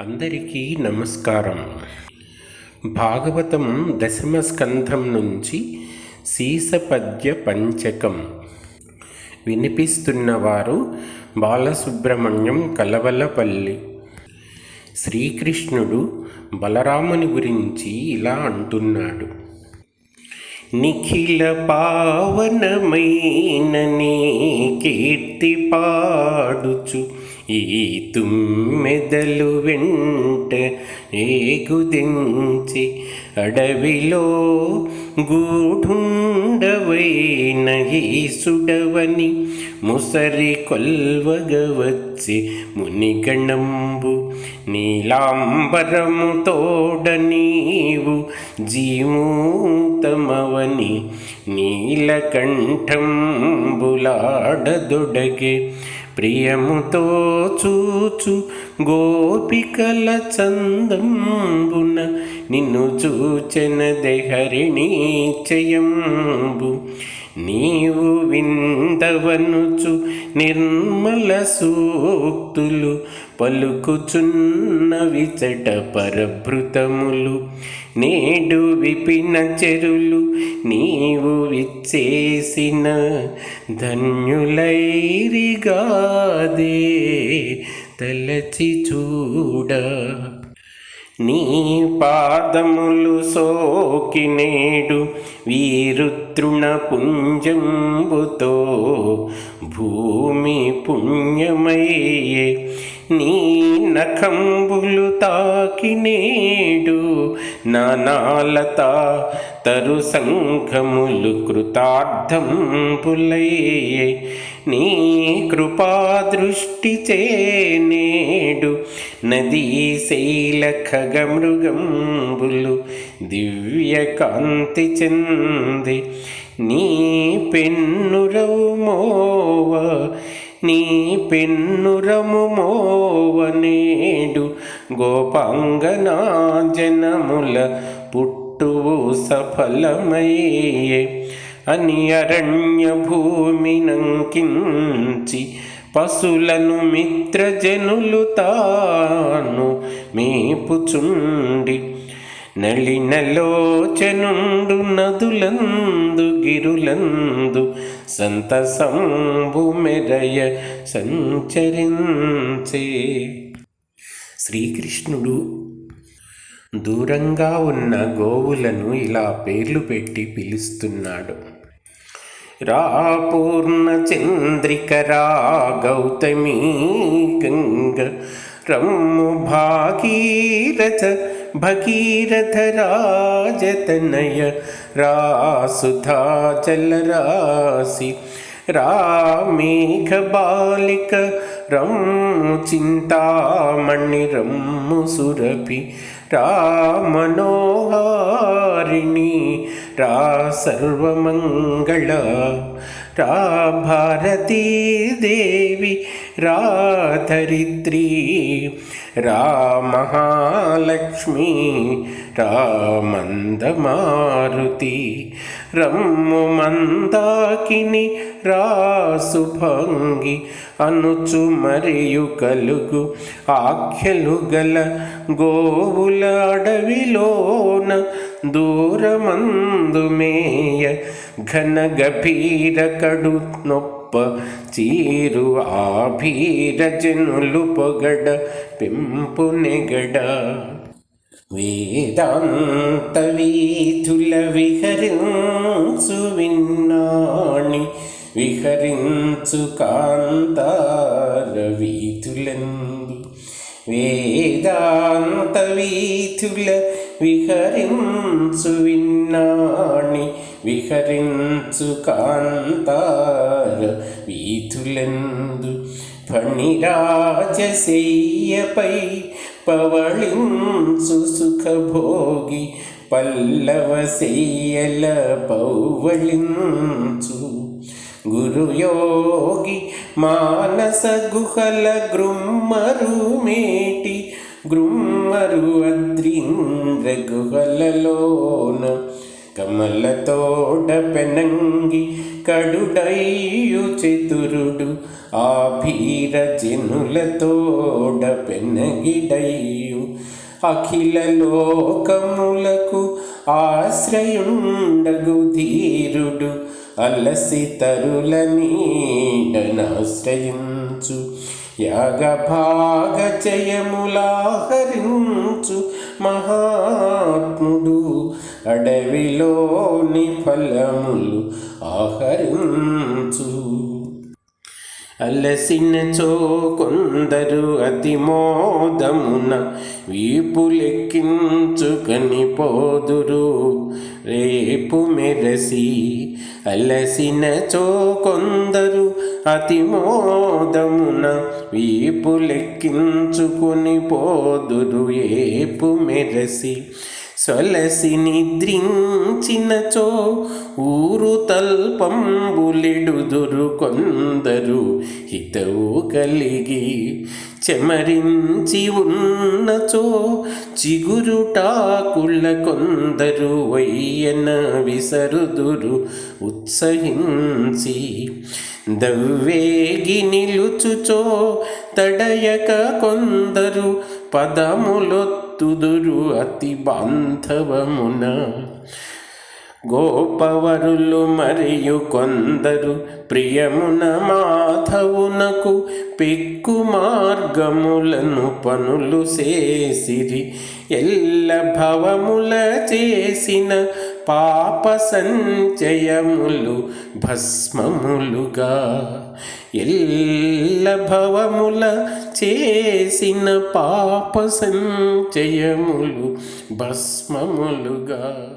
అందరికీ నమస్కారం. భాగవతం దశమ స్కంధం నుంచి సీసపద్య పంచకం. వినిపిస్తున్నవారు బాలసుబ్రహ్మణ్యం కలవలపల్లి. శ్రీకృష్ణుడు బలరాముని గురించి ఇలా అంటున్నాడు. నిఖిల పావనమైననే కీర్తి పాడుచు. ఈ తుమ్మెదలు వెంట ఏగుదించి అడవిలో గూఢుండవైన ఈసుడవని ముసరి కొల్వగవచ్చి మునిగణంబు నీలాంబరము తోడ నీవు జీమూతమవని నీలకంఠంబులాడదొడగే ప్రియముతో చూచు గోపికల చందంబున నిన్ను చూచెన దెహరిణీ చయంబు. నీవు విందవనుచు నిర్మల సూక్తులు పలుకుచున్న విచట పరభృతములు. నేడు విపిన చెరులు నీవు విచ్చేసిన ధన్యులైరిగాదే. తలచి చూడ నీ పాదములు సోకి నేడు వీరుతృణ పుంజంబుతో భూమి పుణ్యమయ్యే నీ నఖంబులు తాకి నేడు నానాలత తరు సంఘములు కృతార్థంబులయ్యే నీ కృపాదృష్టి చేనేడు నదీ శైల ఖగమృగంబులు దివ్యకాంతి చెంది నీ పెన్నురవు మోవ నీ పెన్నురము మోవనేడు గోపాంగనా జనముల పుట్టువు సఫలమయ్యే. అని పశులను మిత్రజనులు తాను మేపుచుండి నళినలోచనుండు నదులందు గిరులందు సంతసంబు మెరయ సంచరించే. శ్రీకృష్ణుడు దూరంగా ఉన్న గోవులను ఇలా పేర్లు పెట్టి పిలుస్తున్నాడు. రాపూర్ణ చంద్రిక రా గౌతమీ గంగ రమ్ము భాగీరథ భగీరథ రాజతనయ రాసుధా జలరాశి రామేఘ బాలిక రమ్ము చింతామణి రమ్ము సురభి రామనోహారిణి రా సర్వమంగళ రా భారతీ దేవి రాధరిత్రీ రా మహాలక్ష్మి రామందమారుతి రమ్ము మందాకిని రాసుభంగి అనుచు మరియు కలుగు ఆఖ్యలు గల గోవుల అడవిలోన దూరమందు మేయ ఘన గభీర కడు నొప్ప చీరు ఆభీర జనులు పొగడ పెంపు నెగడ. వేదాంత వీధుల విహరించు విన్నాణి విహరించు కాంతార వీధులందు వేదాంత వీధుల విహరించు విన్నాణి విహరించు కాంతార వీధులందు ఫణిరాజశయ్యపై పవళించు సుఖభోగి పల్లవ శయ్యల పౌవళించు. గురుయోగి మానస గుహల గృమ్మరు మేటి గృమ్మరు అద్రింద్ర గుహలలోన కమలతోడ పెనంగి కడుడయ్యు చతురుడు ఆ భీర జనులతోడ పెనగిడయ్యు. అఖిల లోకములకు ఆశ్రయుండగు ధీరుడు అలసి తరుల నీడనాశ్రయించు. యాగభాగ జయములాహరించు మహాత్ముడు అడవిలోని ఫలములు ఆహరించు. అలసినచో కొందరు అతి మోదమున వీపులెక్కించుకని పోదురు. రేపు మెరసి అలసినచో కొందరు అతి మోదమున వీపులెక్కించుకుని పోదురు. ఏపు మెరసి సొలసి నిద్రించినచో ఊరు తల్పంబులిడుదురు కొందరు హితవు కలిగి చెమరించి ఉన్నచో చిగురుటాకుళ్ళ కొందరు వయ్యన విసరుదురు ఉత్సహించి దవ్వేగి నిలుచుచో తడయక కొందరు పదములొత్తుదురు అతి బాంధవమున గోపవరులు మరియు కొందరు ప్రియమున మాధవునకు పిక్కు మార్గములను పనులు చేసిరి. ఎల్ల భవముల చేసిన పాప సంచయములు భస్మములుగా. ఎల్ల భవముల చేసిన పాప సంచయములు భస్మములుగా.